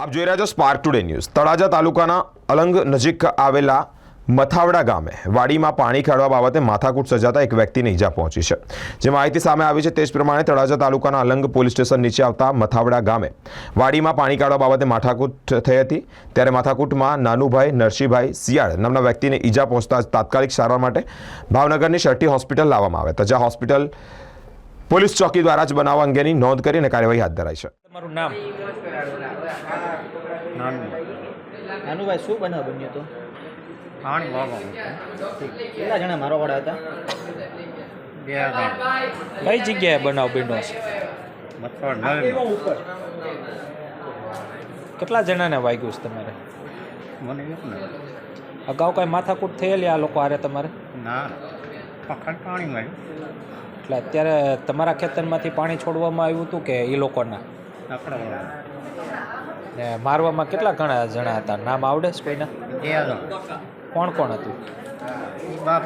આપ જોઈ રહ્યા છો સ્પાર્ક ટુડે ન્યૂઝ તળાજા તાલુકાના અલંગ નજીક આવેલા મથાવડા ગામે વાડીમાં પાણી ખેડવા બાબતે માથાકૂટ સર્જાતા એક વ્યક્તિને ઈજા પહોંચી છે. જે માહિતી સામે આવી છે તે જ પ્રમાણે તળાજા તાલુકાના અલંગ પોલીસ સ્ટેશન નીચે આવતા મથાવડા ગામે વાડીમાં પાણી કાઢવા બાબતે માથાકૂટ થઈ હતી. ત્યારે માથાકૂટમાં નાનુભાઈ, નરસિંહભાઈ, શિયાળ નામના વ્યક્તિને ઈજા પહોંચતા તાત્કાલિક સારવાર માટે ભાવનગરની શર્ટી હોસ્પિટલ લાવવામાં આવે. તો જ્યાં હોસ્પિટલ પોલીસ ચોકી દ્વારા જ બનાવવા અંગેની નોંધ કરીને કાર્યવાહી હાથ ધરાઈ છે. તમારું નામ? નાનું. નાનુભાઈ શું બનાવ બન્યો તો? પાણી વાગવાનું કેટલા જણા મારો વાળા હતા? બે કઈ જગ્યાએ બનાવ બન્યો છે? કેટલા જણાને વાગ્યું છે તમારે? મને અગાઉ કાંઈ માથાકૂટ થયેલી આ લોકો હારે તમારે? ના પાણી એટલે અત્યારે તમારા ખેતરમાંથી પાણી છોડવામાં આવ્યું હતું કે એ લોકોના? ને મારવામાં કેટલા ઘણા જણા હતા? નામ આવડે છે કોઈના? કોણ કોણ હતું? બાપ